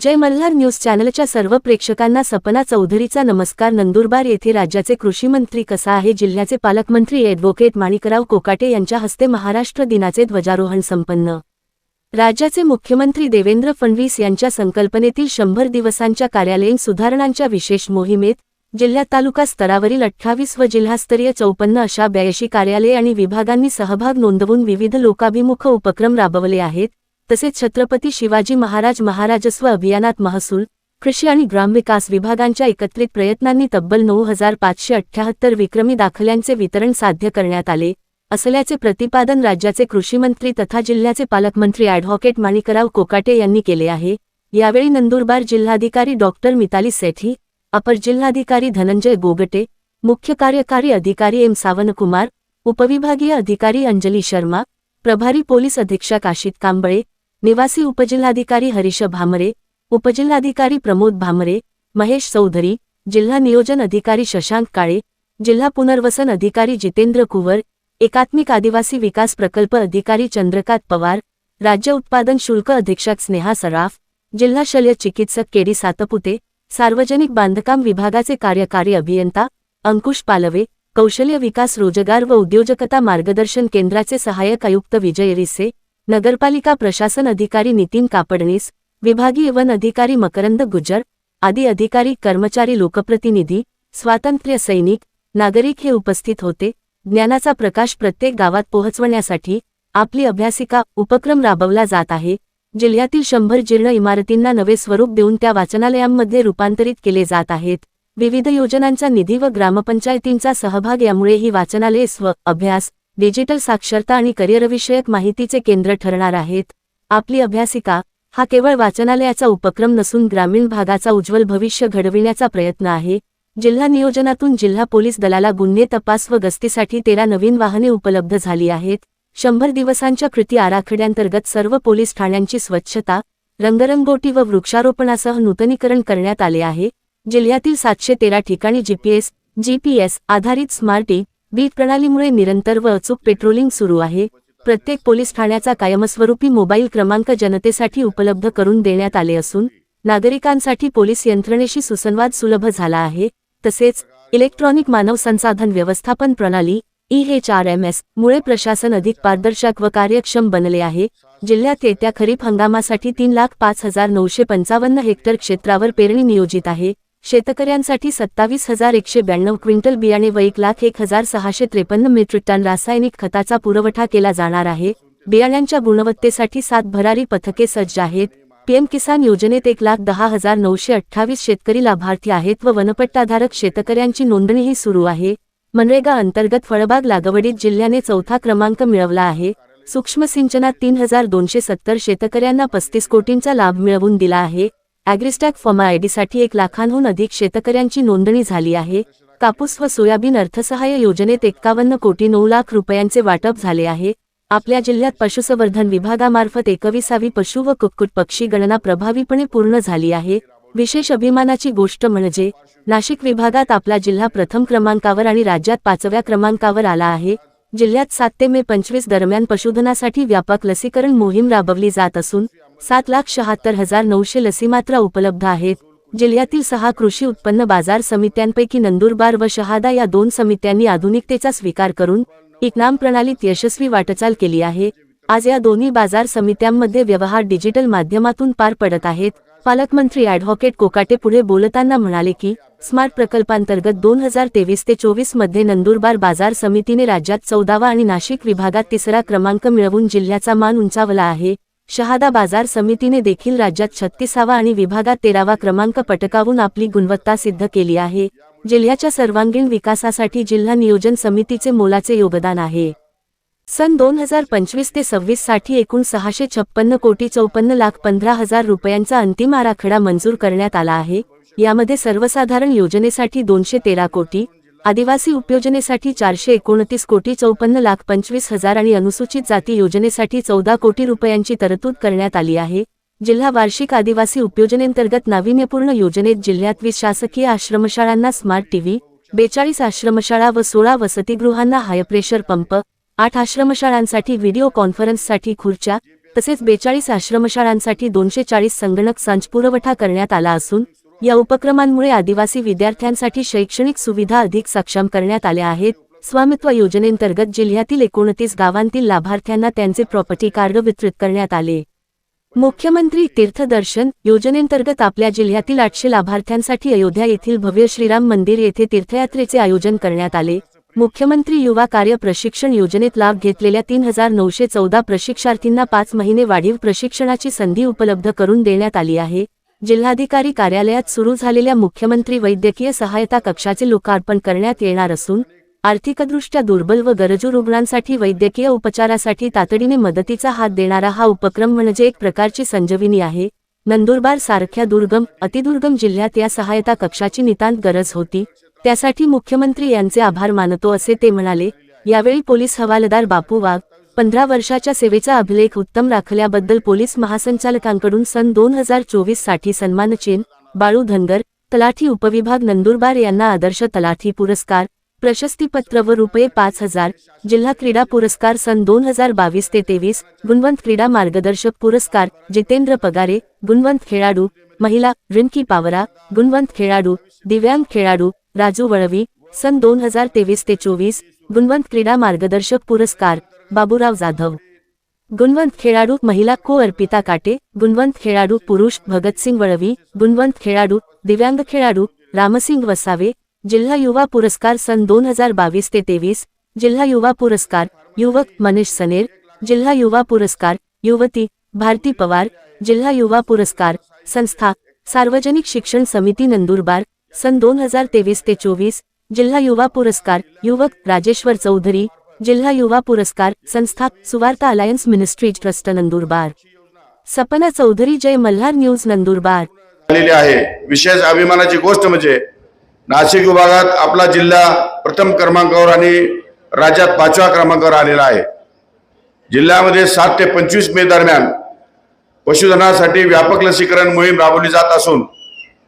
जय Malhar news चॅनलच्या सर्व प्रेक्षकांना सपना चौधरीचा नमस्कार. नंदुरबार येथे राज्याचे कृषी मंत्री कसा आहे? जिल्ह्याचे पालकमंत्री ॲडव्होकेट माणिकराव कोकाटे यांच्या हस्ते महाराष्ट्र दिनाचे ध्वजारोहण संपन्न. राज्याचे मुख्यमंत्री देवेंद्र फडणवीस यांच्या संकल्पनेतील शंभर दिवसांच्या कार्यालयीन सुधारणांच्या विशेष मोहिमेत जिल्ह्यात तालुका स्तरावरील अठ्ठावीस व जिल्हास्तरीय चौपन्न अशा ब्याऐंशी कार्यालये आणि विभागांनी सहभाग नोंदवून विविध लोकाभिमुख उपक्रम राबवले आहेत. तसेच छत्रपती शिवाजी महाराज महाराजस्व अभियानात महसूल कृषी आणि ग्रामविकास विभागांच्या एकत्रित प्रयत्नांनी तब्बल नऊ हजार पाचशे अठ्ठ्याहत्तर विक्रमी दाखल्यांचे वितरण साध्य करण्यात आले. असल्याचे प्रतिपादन राज्याचे कृषीमंत्री तथा जिल्ह्याचे पालकमंत्री ॲडव्होकेट माणिकराव कोकाटे यांनी केले आहे. यावेळी नंदुरबार जिल्हाधिकारी डॉक्टर मिताली सेठी अपर जिल्हाधिकारी धनंजय गोगटे मुख्य कार्यकारी अधिकारी एम सावनकुमार उपविभागीय अधिकारी अंजली शर्मा प्रभारी पोलीस अधीक्षक आशित कांबळे निवासी उपजिल्हाधिकारी हरीश भामरे उपजिल्हाधिकारी प्रमोद भामरे महेश चौधरी जिल्हा नियोजन अधिकारी शशांक काळे जिल्हा पुनर्वसन अधिकारी जितेंद्र कुवर एकात्मिक आदिवासी विकास प्रकल्प अधिकारी चंद्रकांत पवार राज्य उत्पादन शुल्क अधीक्षक स्नेहा सराफ जिल्हा शल्य चिकित्सक केडी सातपुते सार्वजनिक बांधकाम विभागाचे कार्यकारी अभियंता अंकुश पालवे कौशल्य विकास रोजगार व उद्योजकता मार्गदर्शन केंद्राचे सहाय्यक आयुक्त विजय रिसे नगरपालिका प्रशासन अधिकारी नितीन कापडणीस विभागीय वन अधिकारी मकरंद गुज्जर आदी अधिकारी कर्मचारी लोकप्रतिनिधी स्वातंत्र्य सैनिक नागरिक हे उपस्थित होते. ज्ञानाचा प्रकाश प्रत्येक गावात पोहोचवण्यासाठी आपली अभ्यासिका उपक्रम राबवला जात आहे. जिल्ह्यातील शंभर जीर्ण इमारतींना नवे स्वरूप देऊन त्या वाचनालयांमध्ये रूपांतरित केले जात आहेत. विविध योजनांचा निधी व ग्रामपंचायतींचा सहभाग यामुळे ही वाचनालये स्व अभ्यास डिजिटल साक्षरता आणि करिअरविषयक माहितीचे केंद्र ठरणार आहेत. आपली अभ्यासिका हा केवळ वाचनालयाचा उपक्रम नसून ग्रामीण भागाचा उज्ज्वल भविष्य घडविण्याचा प्रयत्न आहे. जिल्हा नियोजनातून जिल्हा पोलीस दलाला गुन्हे तपास व गस्तीसाठी तेरा नवीन वाहने उपलब्ध झाली आहेत. शंभर दिवसांच्या कृती आराखड्यांतर्गत सर्व पोलीस ठाण्यांची स्वच्छता रंगरंगोटी व वृक्षारोपणासह नूतनीकरण करण्यात आले आहे. जिल्ह्यातील सातशे तेरा ठिकाणी जीपीएस जीपीएस आधारित स्मार्टी बीट प्रणालीमुळे निरंतर व अचूक पेट्रोलिंग सुरू आहे. प्रत्येक पोलीस ठाण्याचा कायमस्वरूपी मोबाईल क्रमांक जनतेसाठी उपलब्ध करून देण्यात आले असून नागरिकांसाठी पोलीस यंत्रणेशी सुसंवाद सुलभ झाला आहे. तसेच इलेक्ट्रॉनिक मानव संसाधन व्यवस्थापन प्रणाली एच आर एम एस मुळे प्रशासन अधिक पारदर्शक व कार्यक्षम बनले आहे. जिल्ह्यात येत्या खरीप हंगामासाठी तीन लाख पाच हजार नऊशे पंचावन्न हेक्टर क्षेत्रावर पेरणी नियोजित आहे. शेतकऱ्यांसाठी सत्तावीस हजार एकशे ब्याण्णव क्विंटल बियाणे व एक लाख एक हजार सहाशे त्रेपन्न मेट्रिक टन रासायनिक खताचा पुरवठा केला जाणार आहे. बियाण्यांच्या गुणवत्तेसाठी सात भरारी पथके सज्ज आहेत. पीएम किसान योजनेत एक लाख दहा हजार नऊशे अठ्ठावीस शेतकरी लाभार्थी आहेत व वनपट्टाधारक शेतकऱ्यांची नोंदणीही सुरू आहे. मनरेगा अंतर्गत फळबाग लागवडीत जिल्ह्याने चौथा क्रमांक मिळवला आहे. सूक्ष्म सिंचनात तीन हजार दोनशे सत्तर शेतकऱ्यांना पस्तीस कोटींचा लाभ मिळवून दिला आहे. ॲग्रिस्टॅक फॉर्मा आयडीसाठी एक लाखांहून अधिक शेतकऱ्यांची नोंदणी झाली आहे. कापूस व सोयाबीन अर्थसहाय्य योजनेत एक्कावन्न कोटी नऊ लाख रुपयांचे वाटप झाले आहे. आपल्या जिल्ह्यात पशुसंवर्धन विभागामार्फत एकविसावी पशु व कुक्कुट पक्षी गणना प्रभावीपणे पूर्ण झाली आहे. विशेष अभिमानाची गोष्ट म्हणजे नाशिक विभागात आपला जिल्हा प्रथम क्रमांकावर आणि राज्यात पाचव्या क्रमांकावर आला आहे. जिल्ह्यात सात ते मे पंचवीस दरम्यान पशुधनासाठी व्यापक लसीकरण मोहीम राबवली जात असून सात लाख शहात्तर हजार नऊशे लसी मात्रा उपलब्ध आहेत. जिल्ह्यातील सहा कृषी उत्पन्न बाजार समित्यांपैकी नंदुरबार व शहादा या दोन समित्यांनी आधुनिकतेचा स्वीकार करून इकनाम प्रणालीत यशस्वी वाटचाल केली आहे. आज या दोन्ही बाजार समित्यांमध्ये व्यवहार डिजिटल माध्यमातून पार पडत आहेत. पालकमंत्री ॲडव्होकेट कोकाटे पुढे बोलताना म्हणाले की स्मार्ट प्रकल्पांतर्गत दोन हजार तेवीस ते चोवीसमध्ये नंदुरबार बाजार समितीने राज्यात चौदावा आणि नाशिक विभागात तिसरा क्रमांक मिळवून जिल्ह्याचा मान उंचावला आहे. शहादा बाजार समितीने देखील राज्यात छत्तीसावा आणि विभागात तेरावा क्रमांक पटकावून आपली गुणवत्ता सिद्ध केली आहे जिल्ह्याच्या सर्वांगीण विकासासाठी जिल्हा नियोजन समितीचे मोलाचे योगदान आहे. सन दोन हजार पंचवीस ते सव्वीससाठी एकूण सहाशे छप्पन्न कोटी चौपन्न लाख पंधरा हजार रुपयांचा अंतिम आराखडा मंजूर करण्यात आला आहे यामध्ये सर्वसाधारण योजनेसाठी दोनशे तेरा कोटी आदिवासी उपयोजनेसाठी चारशे एकोणतीस कोटी चौपन्न लाख पंचवीस हजार आणि अनुसूचित जाती योजनेसाठी चौदा कोटी रुपयांची तरतूद करण्यात आली आहे. जिल्हा वार्षिक आदिवासी उपयोजनेंतर्गत नाविन्यपूर्ण योजनेत जिल्ह्यात वीस शासकीय आश्रमशाळांना स्मार्ट टीव्ही बेचाळीस आश्रमशाळा व सोळा वसतिगृहांना हायप्रेशर पंप आठ आश्रमशाळांसाठी व्हिडिओ कॉन्फरन्ससाठी खुर्च्या तसेच बेचाळीस आश्रमशाळांसाठी दोनशे चाळीस संगणक सांज पुरवठा करण्यात आला असून या उपक्रमांमुळे आदिवासी विद्यार्थ्यांसाठी शैक्षणिक सुविधा अधिक सक्षम करण्यात आल्या आहेत. स्वामित्व योजनेंतर्गत जिल्ह्यातील एकोणतीस गावांतील लाभार्थ्यांना त्यांचे प्रॉपर्टी कार्ड वितरित करण्यात आले. मुख्यमंत्री तीर्थदर्शन योजनेंतर्गत आपल्या जिल्ह्यातील आठशे लाभार्थ्यांसाठी अयोध्या येथील भव्य श्रीराम मंदिर येथे तीर्थयात्रेचे आयोजन करण्यात आले. मुख्यमंत्री युवा कार्य प्रशिक्षण योजनेत लाभ घेतलेल्या तीन हजार नऊशे चौदा प्रशिक्षार्थींना पाच महिने वाढीव प्रशिक्षणाची संधी उपलब्ध करून देण्यात आली आहे. जिल्हाधिकारी कार्यालयात सुरू झालेल्या मुख्यमंत्री वैद्यकीय सहायता कक्षाचे लोकार्पण करण्यात येणार असून आर्थिकदृष्ट्या दुर्बल व गरजू रुग्णांसाठी वैद्यकीय उपचारासाठी तातडीने मदतीचा हात देणारा हा उपक्रम म्हणजे एक प्रकारची संजीवनी आहे. नंदुरबार सारख्या दुर्गम अतिदुर्गम जिल्ह्यात या सहायता कक्षाची नितांत गरज होती. त्यासाठी मुख्यमंत्री यांचे आभार मानतो असे ते म्हणाले. यावेळी पोलीस हवालदार बापू वाघ पंधरा वर्षाच्या सेवेचा अभिलेख उत्तम राखल्याबद्दल पोलीस महासंचालकांकडून सन दोन हजार चोवीससाठी सन्मानचिन्ह बाळू धनगर तलाठी उपविभाग नंदुरबार यांना आदर्श तलाठी पुरस्कार प्रशस्तीपत्र व रुपये पाच हजार जिल्हा क्रीडा पुरस्कार सन दोन हजार बावीस ते तेवीस गुणवंत क्रीडा मार्गदर्शक पुरस्कार जितेंद्र पगारे गुणवंत खेळाडू महिला रिंकी पावरा गुणवंत खेळाडू दिव्यांग खेळाडू राजू वळवी सन दोन हजार तेवीस ते चोवीस गुणवंत क्रीडा मार्गदर्शक पुरस्कार बाबूराव जाधव. गुणवंत खेळाडू महिला को अर्पिता काटे गुणवंत खेळाडू पुरुष भगतसिंग वळवी गुणवंत खेळाडू दिव्यांग खेळाडू रामसिंग वसावे जिल्हा युवा पुरस्कार सन दोन हजार बावीस ते तेवीस जिल्हा युवा पुरस्कार युवक मनीष सनेर जिल्हा युवा पुरस्कार युवती भारती पवार जिल्हा युवा पुरस्कार संस्था सार्वजनिक शिक्षण समिती नंदुरबार सन दोन हजार तेवीस ते चोवीस जिल्हा युवा पुरस्कार युवक राजेश्वर चौधरी जिल्हा युवा पुरस्कार संस्था Suvarta alliance ministry trust Nandurbar. Sapna Chaudhari Jai Malhar news Nandurbar. झालेली आहे. विशेष अभिमानाची गोष्ट म्हणजे नाशिक विभागात आपला जिल्हा प्रथम क्रमांकावर आणि राज्यात पाचव्या क्रमांकावर आलेला आहे. जिल्ह्यामध्ये सात ते पंचवीस मे दरम्यान पशुधनासाठी व्यापक लसीकरण मोहीम राबवली जात असून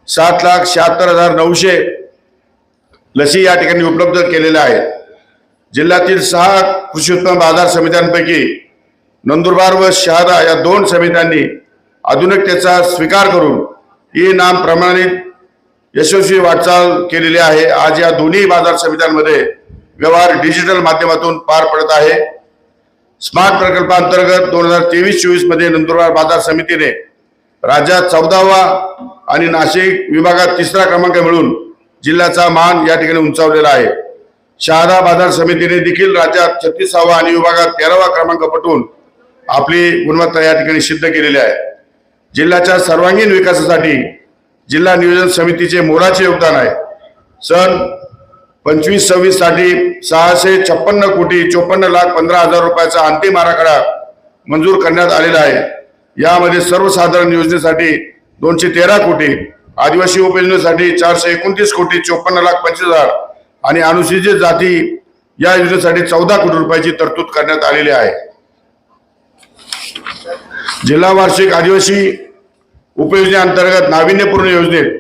सात लाख शहात्तर हजार नऊशे लसी या ठिकाणी उपलब्ध केलेल्या आहेत. जिल्ह्यातील सहा कृषी उत्पन्न बाजार समित्यांपैकी नंदुरबार व शहादा या दोन समित्यांनी आधुनिकतेचा स्वीकार करून ई नाम प्रमाणित यशस्वी वाटचाल केलेली आहे. आज या दोन्ही बाजार समित्यांमध्ये व्यवहार डिजिटल माध्यमातून पार पडत आहे. स्मार्ट प्रकल्पांतर्गत दोन हजार तेवीस चोवीसमध्ये नंदुरबार बाजार समितीने राज्यात चौदावा आणि नाशिक विभागात तिसरा क्रमांक मिळून जिल्ह्याचा मान या ठिकाणी उंचावलेला आहे. शहादा बाजार समितीने देखील राज्यात छत्तीसावा आणि विभागात तेरावा क्रमांक पटवून आपली गुणवत्ता या ठिकाणी सिद्ध केलेली आहे. जिल्ह्याच्या सर्वांगीण विकासासाठी जिल्हा नियोजन समितीचे मोलाचे योगदान आहे. सन पंचवीस सव्वीससाठी सहाशे छप्पन्न कोटी चोपन्न लाख पंधरा हजार रुपयाचा अंतिम आराखडा मंजूर करण्यात आलेला आहे. यामध्ये सर्वसाधारण योजनेसाठी दोनशे तेरा कोटी आदिवासी उपयोजनेसाठी चारशे एकोणतीस कोटी चोपन्न लाख पंचवीस हजार आणि अनुसूचित जाती या योजनेसाठी चौदा कोटी रुपयाची तरतूद करण्यात आलेली आहे. जिल्हा वार्षिक आदिवासी उपयोजनेअंतर्गत नाविन्यपूर्ण योजनेत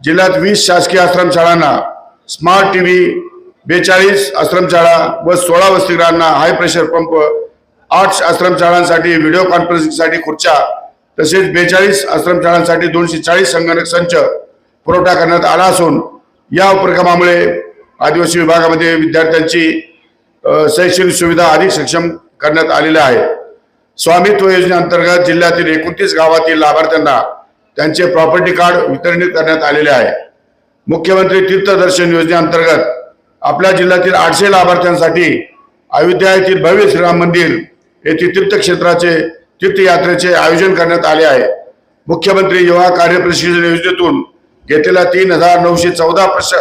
जिल्ह्यात वीस शासकीय आश्रमशाळांना स्मार्ट टीव्ही बेचाळीस आश्रमशाळा व सोळा वसतिगृहांना हाय प्रेशर पंप आठ आश्रमशाळांसाठी व्हिडिओ कॉन्फरन्सिंगसाठी खुर्च्या तसेच बेचाळीस आश्रमशाळांसाठी दोनशे चाळीस संगणक संच पुरवठा करण्यात आला असून या उपक्रमामुळे आदिवासी विभागामध्ये विद्यार्थ्यांची शैक्षणिक सुविधा अधिक सक्षम करण्यात आलेल्या आहे. स्वामित्व योजनेअंतर्गत जिल्ह्यातील एकोणतीस गावातील लाभार्थ्यांना त्यांचे प्रॉपर्टी कार्ड वितरित करण्यात आलेले आहे. मुख्यमंत्री तीर्थदर्शन योजनेअंतर्गत आपल्या जिल्ह्यातील आठशे लाभार्थ्यांसाठी अयोध्या येथील भव्य श्रीराम मंदिर येथे तीर्थक्षेत्राचे तीर्थयात्रेचे आयोजन करण्यात आले आहे. मुख्यमंत्री युवा कार्य प्रशिक्षण योजनेतून घेतलेल्या तीन हजार नऊशे चौदा प्रश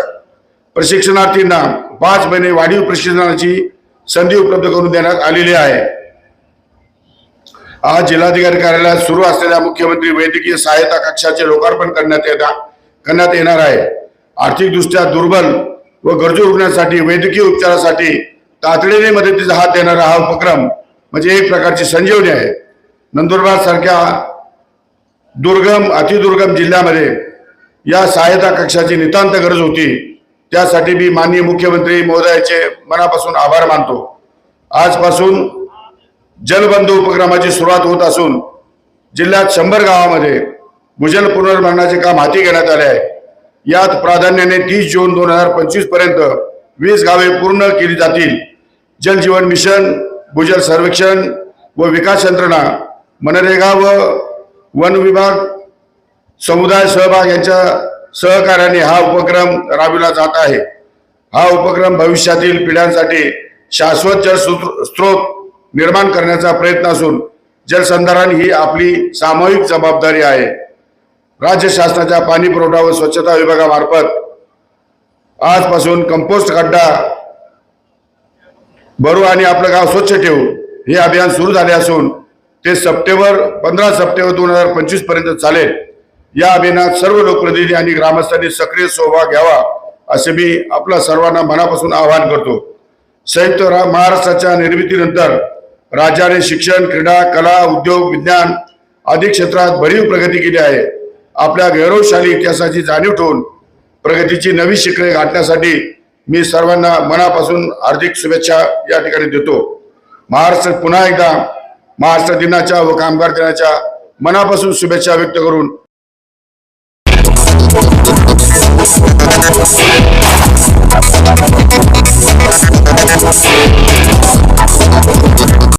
प्रशिक्षणार्थींना पाच महिने वाढीव प्रशिक्षणाची संधी उपलब्ध करून देण्यात आलेली आहे. आज जिल्हाधिकारी कार्यालयात सुरू असलेल्या मुख्यमंत्री वैद्यकीय सहायता कक्षाचे लोकार्पण करण्यात येता करण्यात येणार आहे. आर्थिकदृष्ट्या दुर्बल व गरजू रुग्णांसाठी वैद्यकीय उपचारासाठी तातडीने मदतीचा हात देणारा हा उपक्रम म्हणजे एक प्रकारची संजीवनी आहे. नंदुरबार सारख्या दुर्गम अतिदुर्गम जिल्ह्यामध्ये या सहायता कक्षाची नितांत गरज होती. त्यासाठी मी माननीय मुख्यमंत्री महोदयाचे मनापासून आभार मानतो. आजपासून जलबंधू उपक्रमाची सुरुवात होत असून जिल्ह्यात शंभर गावामध्ये भूजल पुनर्भरणाचे काम हाती घेण्यात आले आहे. यात प्राधान्याने तीस जून दोन हजार पंचवीसपर्यंत वीस गावे पूर्ण केली जातील. जल जीवन मिशन भूजल सर्वेक्षण व विकास यंत्रणा मनरेगा व वन विभाग समुदाय सहभाग यांच्या सहकार्याने हा उपक्रम राबविला जात आहे. हा उपक्रम भविष्यातील पिढ्यांसाठी शाश्वत जल स्रोत निर्माण करण्याचा प्रयत्न असून जलसंधारण ही आपली सामूहिक जबाबदारी आहे. राज्य शासनाच्या पाणी पुरवठा व स्वच्छता विभागामार्फत आजपासून कंपोस्ट खड्डा भरू आणि आपलं गाव स्वच्छ ठेवू हे अभियान सुरू झाले असून ते सप्टेंबर पंधरा सप्टेंबर दोन हजार पंचवीसपर्यंत चालेल. या अभियानात सर्व लोकप्रतिनिधी आणि ग्रामस्थांनी सक्रिय सहभाग घ्यावा असे मी आपल्या सर्वांना मनापासून आवाहन करतो. संयुक्त रा- महाराष्ट्राच्या निर्मितीनंतर राज्याने शिक्षण क्रीडा कला उद्योग विज्ञान आदी क्षेत्रात भरीव प्रगती केली आहे. आपल्या गौरवशाली इतिहासाची जाणीव ठेवून प्रगतीची नवी शिखरे गाठण्यासाठी मी सर्वांना मनापासून हार्दिक शुभेच्छा या ठिकाणी देतो. महाराष्ट्र पुन्हा एकदा महाराष्ट्र दिनाच्या व कामगार दिनाच्या मनापासून शुभेच्छा व्यक्त करून We'll be right.